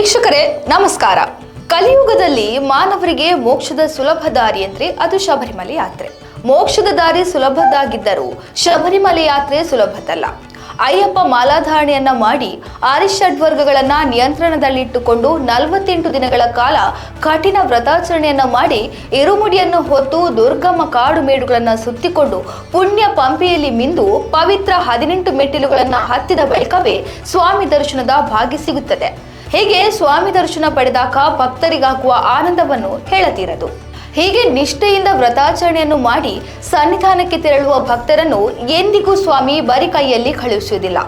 ವೀಕ್ಷಕರೇ, ನಮಸ್ಕಾರ. ಕಲಿಯುಗದಲ್ಲಿ ಮಾನವರಿಗೆ ಮೋಕ್ಷದ ಸುಲಭ ದಾರಿ ಅಂದ್ರೆ ಅದು ಶಬರಿಮಲೆ ಯಾತ್ರೆ. ಮೋಕ್ಷದ ದಾರಿ ಸುಲಭದಾಗಿದ್ದರೂ ಶಬರಿಮಲೆ ಯಾತ್ರೆ ಸುಲಭದಲ್ಲ ಅಯ್ಯಪ್ಪ ಮಾಲಾಧಾರಣೆಯನ್ನ ಮಾಡಿ ಆರಿಷಡ್ವರ್ಗಗಳನ್ನ ನಿಯಂತ್ರಣದಲ್ಲಿಟ್ಟುಕೊಂಡು ನಲವತ್ತೆಂಟು ದಿನಗಳ ಕಾಲ ಕಠಿಣ ವ್ರತಾಚರಣೆಯನ್ನ ಮಾಡಿ ಎರುಮುಡಿಯನ್ನು ಹೊತ್ತು ದುರ್ಗಮ ಕಾಡು ಮೇಡುಗಳನ್ನ ಸುತ್ತಿಕೊಂಡು ಪುಣ್ಯ ಪಂಪೆಯಲ್ಲಿ ಮಿಂದು ಪವಿತ್ರ ಹದಿನೆಂಟು ಮೆಟ್ಟಿಲುಗಳನ್ನ ಹತ್ತಿದ ಬಳಿಕವೇ ಸ್ವಾಮಿ ದರ್ಶನದ ಭಾಗ್ಯ ಸಿಗುತ್ತದೆ. ಹೀಗೆ ಸ್ವಾಮಿ ದರ್ಶನ ಪಡೆದಾಗ ಭಕ್ತರಿಗಾಗುವ ಆನಂದವನ್ನು ಹೇಳತೀರದು. ಹೀಗೆ ನಿಷ್ಠೆಯಿಂದ ವ್ರತಾಚರಣೆಯನ್ನು ಮಾಡಿ ಸನ್ನಿಧಾನಕ್ಕೆ ತೆರಳುವ ಭಕ್ತರನ್ನು ಎಂದಿಗೂ ಸ್ವಾಮಿ ಬರಿ ಕೈಯಲ್ಲಿ ಕಳುಹಿಸುವುದಿಲ್ಲ.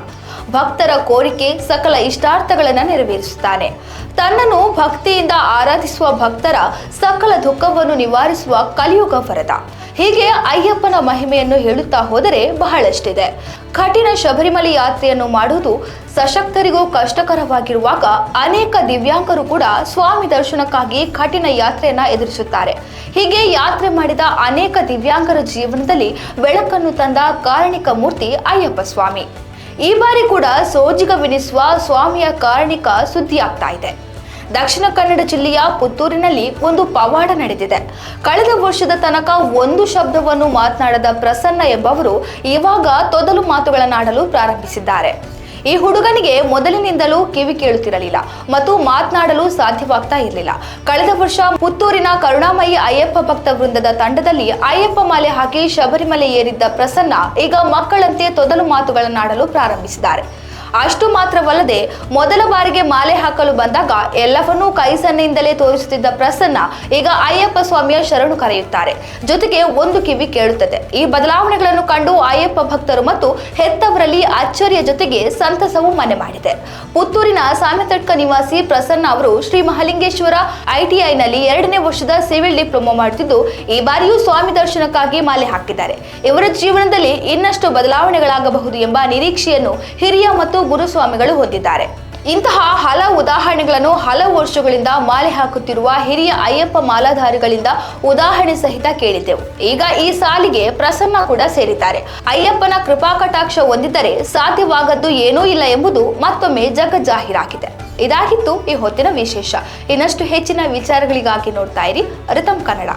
ಭಕ್ತರ ಕೋರಿಕೆ ಸಕಲ ಇಷ್ಟಾರ್ಥಗಳನ್ನು ನೆರವೇರಿಸುತ್ತಾನೆ. ತನ್ನನ್ನು ಭಕ್ತಿಯಿಂದ ಆರಾಧಿಸುವ ಭಕ್ತರ ಸಕಲ ದುಃಖವನ್ನು ನಿವಾರಿಸುವ ಕಲಿಯುಗ ವರದ. ಹೀಗೆ ಅಯ್ಯಪ್ಪನ ಮಹಿಮೆಯನ್ನು ಹೇಳುತ್ತಾ ಹೋದರೆ ಬಹಳಷ್ಟಿದೆ. ಕಠಿಣ ಶಬರಿಮಲೆ ಯಾತ್ರೆಯನ್ನು ಮಾಡುವುದು ಸಶಕ್ತರಿಗೂ ಕಷ್ಟಕರವಾಗಿರುವಾಗ ಅನೇಕ ದಿವ್ಯಾಂಗರು ಕೂಡ ಸ್ವಾಮಿ ದರ್ಶನಕ್ಕಾಗಿ ಕಠಿಣ ಯಾತ್ರೆಯನ್ನ ಎದುರಿಸುತ್ತಾರೆ. ಹೀಗೆ ಯಾತ್ರೆ ಮಾಡಿದ ಅನೇಕ ದಿವ್ಯಾಂಗರ ಜೀವನದಲ್ಲಿ ಬೆಳಕನ್ನು ತಂದ ಕಾರಣಿಕ ಮೂರ್ತಿ ಅಯ್ಯಪ್ಪ ಸ್ವಾಮಿ. ಈ ಬಾರಿ ಕೂಡ ಸೋಜಿಗವೆನಿಸುವ ಸ್ವಾಮಿಯ ಕಾರಣಿಕ ಸುದ್ದಿಯಾಗ್ತಾ ಇದೆ. ದಕ್ಷಿಣ ಕನ್ನಡ ಜಿಲ್ಲೆಯ ಪುತ್ತೂರಿನಲ್ಲಿ ಒಂದು ಪವಾಡ ನಡೆದಿದೆ. ಕಳೆದ ವರ್ಷದ ತನಕ ಒಂದು ಶಬ್ದವನ್ನು ಮಾತನಾಡದ ಪ್ರಸನ್ನ ಎಂಬವರು ಇವಾಗ ತೊದಲು ಮಾತುಗಳನ್ನಾಡಲು ಪ್ರಾರಂಭಿಸಿದ್ದಾರೆ. ಈ ಹುಡುಗನಿಗೆ ಮೊದಲಿನಿಂದಲೂ ಕಿವಿ ಕೇಳುತ್ತಿರಲಿಲ್ಲ ಮತ್ತು ಮಾತನಾಡಲು ಸಾಧ್ಯವಾಗ್ತಾ ಇರಲಿಲ್ಲ. ಕಳೆದ ವರ್ಷ ಪುತ್ತೂರಿನ ಕರುಣಾಮಯಿ ಅಯ್ಯಪ್ಪ ಭಕ್ತ ವೃಂದದ ತಂಡದಲ್ಲಿ ಅಯ್ಯಪ್ಪ ಮಾಲೆ ಹಾಕಿ ಶಬರಿಮಲೆ ಏರಿದ್ದ ಪ್ರಸನ್ನ ಈಗ ಮಕ್ಕಳಂತೆ ತೊದಲು ಮಾತುಗಳನ್ನಾಡಲು ಪ್ರಾರಂಭಿಸಿದ್ದಾರೆ. ಅಷ್ಟು ಮಾತ್ರವಲ್ಲದೆ ಮೊದಲ ಬಾರಿಗೆ ಮಾಲೆ ಹಾಕಲು ಬಂದಾಗ ಎಲ್ಲವನ್ನೂ ಕೈ ಸನ್ನೆಯಿಂದಲೇ ತೋರಿಸುತ್ತಿದ್ದ ಪ್ರಸನ್ನ ಈಗ ಅಯ್ಯಪ್ಪ ಸ್ವಾಮಿಯ ಶರಣು ಕರೆಯುತ್ತಾರೆ. ಜೊತೆಗೆ ಒಂದು ಕಿವಿ ಕೇಳುತ್ತದೆ. ಈ ಬದಲಾವಣೆಗಳನ್ನು ಕಂಡು ಅಯ್ಯಪ್ಪ ಭಕ್ತರು ಮತ್ತು ಹೆತ್ತವರಲ್ಲಿ ಅಚ್ಚರಿಯ ಜೊತೆಗೆ ಸಂತಸವು ಮನೆ ಮಾಡಿದೆ. ಪುತ್ತೂರಿನ ಸಾಮ್ಯತಟ್ಕ ನಿವಾಸಿ ಪ್ರಸನ್ನ ಅವರು ಶ್ರೀ ಮಹಾಲಿಂಗೇಶ್ವರ ಐಟಿಐನಲ್ಲಿ ಎರಡನೇ ವರ್ಷದ ಸಿವಿಲ್ ಡಿಪ್ಲೊಮಾ ಮಾಡುತ್ತಿದ್ದು, ಈ ಬಾರಿಯೂ ಸ್ವಾಮಿ ದರ್ಶನಕ್ಕಾಗಿ ಮಾಲೆ ಹಾಕಿದ್ದಾರೆ. ಇವರ ಜೀವನದಲ್ಲಿ ಇನ್ನಷ್ಟು ಬದಲಾವಣೆಗಳಾಗಬಹುದು ಎಂಬ ನಿರೀಕ್ಷೆಯನ್ನು ಹಿರಿಯ ಮತ್ತು ಗುರುಸ್ವಾಮಿಗಳು ಹೊಂದಿದ್ದಾರೆ. ಇಂತಹ ಹಲವು ಉದಾಹರಣೆಗಳನ್ನು ಹಲವು ವರ್ಷಗಳಿಂದ ಮಾಲೆ ಹಾಕುತ್ತಿರುವ ಹಿರಿಯ ಅಯ್ಯಪ್ಪ ಮಾಲಾಧಾರಿಗಳಿಂದ ಉದಾಹರಣೆ ಸಹಿತ ಕೇಳಿದ್ದೆವು. ಈಗ ಈ ಸಾಲಿಗೆ ಪ್ರಸನ್ನ ಕೂಡ ಸೇರಿದ್ದಾರೆ. ಅಯ್ಯಪ್ಪನ ಕೃಪಾ ಕಟಾಕ್ಷ ಹೊಂದಿದ್ದರೆ ಸಾಧ್ಯವಾಗದ್ದು ಏನೂ ಇಲ್ಲ ಎಂಬುದು ಮತ್ತೊಮ್ಮೆ ಜಗ ಜಾಹೀರಾಗಿದೆ ಇದಾಗಿತ್ತು ಈ ಹೊತ್ತಿನ ವಿಶೇಷ. ಇನ್ನಷ್ಟು ಹೆಚ್ಚಿನ ವಿಚಾರಗಳಿಗಾಗಿ ನೋಡ್ತಾ ಇರಿ ರಿತಂ ಕನ್ನಡ.